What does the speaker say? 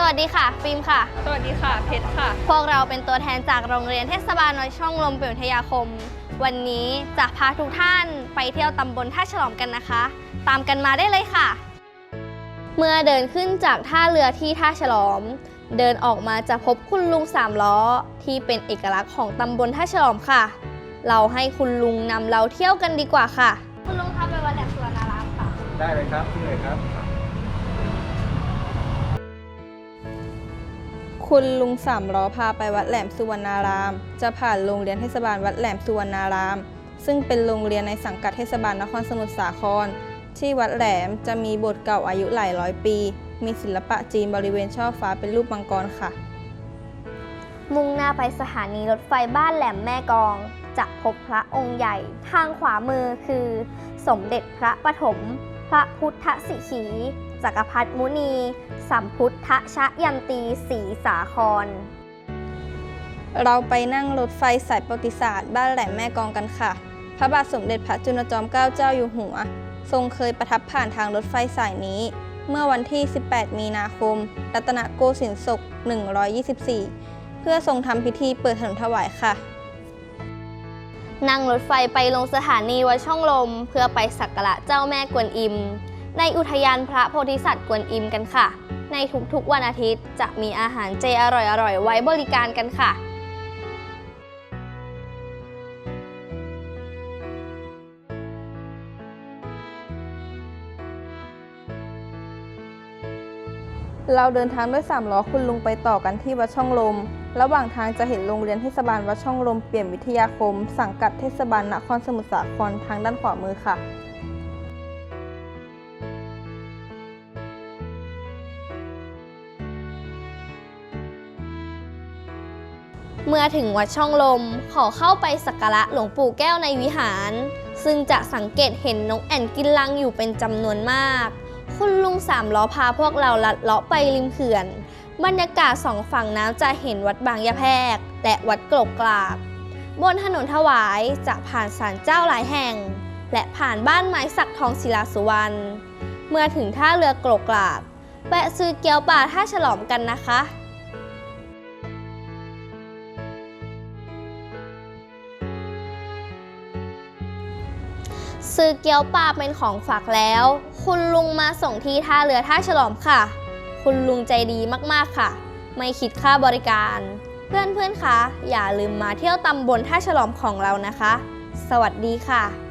สวัสดีค่ะ ฟิล์มค่ะ สวัสดีค่ะ เพชรค่ะ พวกเราเป็นตัวแทนจากโรงเรียนเทศบาลน้อยช่องลมเปลี่ยนวิทยาคม วันนี้จะพาทุกท่านไปเที่ยวตำบลท่าฉลอมกันนะคะ ตามกันมาได้เลยค่ะ เมื่อเดินขึ้นจากท่าเรือที่ท่าฉลอม เดินออกมาจะพบคุณลุงสามล้อ ที่เป็นเอกลักษณ์ของตำบลท่าฉลอมค่ะ เราให้คุณลุงนำเราเที่ยวกันดีกว่าค่ะ คุณลุงคะไปวัดแหลมสุวรรณารามค่ะ ได้เลยครับที่เลยครับ คุณลุงสามล้อพาไปวัดแหลมสุวรรณาราม จะผ่านโรงเรียนเทศบาลวัดแหลมสุวรรณาราม ซึ่งเป็นโรงเรียนในสังกัดเทศบาลนครสมุทรสาคร ที่วัดแหลมจะมีโบสถ์เก่าอายุหลายร้อยปี มีศิลปะจีนบริเวณช่อฟ้าเป็นรูปมังกรค่ะ มุ่งหน้าไปสถานีรถไฟบ้านแหลมแม่กอง จะพบพระองค์ใหญ่ ทางขวามือคือ สมเด็จพระปฐม พระพุทธสิขีจักรพรรดิมุนี สัมพุทธชยันตีศรีสาคร เราไปนั่งรถไฟสายประวัติศาสตร์ บ้านแหลมแม่กลองกันค่ะ พระบาทสมเด็จพระจุลจอมเกล้าเจ้าอยู่หัว ทรงเคยประทับผ่านทางรถไฟสายนี้ เมื่อวันที่ 18 มีนาคม รัตนโกสินทร์ศก 124 เพื่อทรงทำพิธีเปิดถนนถวายค่ะ นั่งรถไฟไปลงสถานีวัดช่องลม เพื่อไปสักการะเจ้าแม่กวนอิม ในอุทยานพระโพธิสัตว์กวนอิมกันค่ะ ในทุกๆวันอาทิตย์จะมีอาหารเจอร่อยๆ ไว้บริการกันค่ะเราเดินทางด้วยสามล้อคุณลุงไปต่อกันที่วัดช่องลม ระหว่างทางจะเห็นโรงเรียนเทศบาลวัดช่องลมเปลี่ยนวิทยาคม สังกัดเทศบาลนครสมุทรสาครทางด้านขวามือค่ะ เมื่อถึงวัดช่องลมขอเข้าไปสักการะหลวงปู่แก้วในวิหาร ซึ่งจะสังเกตเห็นนกแอ่นกินลังอยู่เป็นจำนวนมาก คุณลุงสามล้อพาพวกเราลัดเลาะไปริมเขื่อน บรรยากาศสองฝั่งน้ำจะเห็นวัดบางยะแพก และวัดกลกกลาบบนถนนถวายจะผ่านศาลเจ้าหลายแห่ง และผ่านบ้านไม้สักทองศิลาสุวรรณเมื่อถึงท่าเรือกลกกลาบแวะซื้อเกี๊ยวปลาท่าฉลอมกันนะคะ ซื้อเกี๊ยวปลาเป็นของฝากแล้ว คุณลุงมาส่งที่ท่าเรือท่าฉลอมค่ะ คุณลุงใจดีมากๆค่ะ ไม่คิดค่าบริการ เพื่อนๆคะอย่าลืมมาเที่ยวตำบลท่าฉลอมของเรานะคะ สวัสดีค่ะ